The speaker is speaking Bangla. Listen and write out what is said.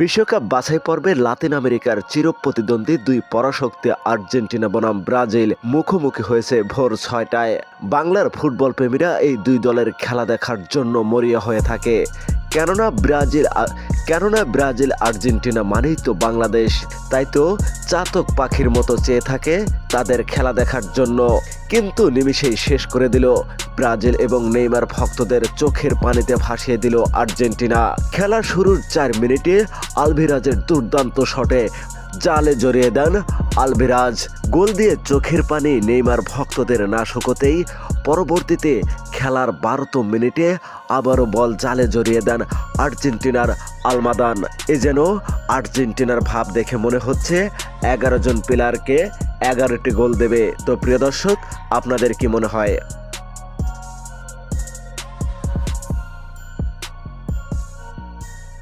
বিশ্বকাপ বাছাই পর্বে লাতিন আমেরিকার চিরপ্রতিদ্বন্দ্বী দুই পরাশক্তি আর্জেন্টিনা বনাম ব্রাজিল মুখোমুখি হয়েছে ভোর ছয়টায়। বাংলার ফুটবল প্রেমীরা এই দুই দলের খেলা দেখার জন্য মরিয়া হয়ে থাকে। কেননা ব্রাজিল কেননা ব্রাজিল আর্জেন্টিনা মানেই তো বাংলাদেশ, তাই তো চাতক পাখির মতো চেয়ে থাকে তাদের খেলা দেখার জন্য। কিন্তু নিমিষেই শেষ করে দিল ব্রাজিল এবং নেইমার ভক্তদের চোখের পানিতে ভাসিয়ে দিল আর্জেন্টিনা। খেলা শুরুর চার মিনিটে আলভিরাজের দুর্দান্ত শটে জালে জড়িয়ে দেন আলভিরাজ। গোল দিয়ে চোখের পানি নেইমার ভক্তদের না শুকোতেই পরবর্তীতে খেলার বারোতম মিনিটে আবারও বল জালে জড়িয়ে দেন আর্জেন্টিনার আলমাদান। এ যেন আর্জেন্টিনার ভাব দেখে মনে হচ্ছে এগারো জন প্লেয়ারকে এগারোটি গোল দেবে। তো প্রিয় দর্শক আপনাদের কি মনে হয়?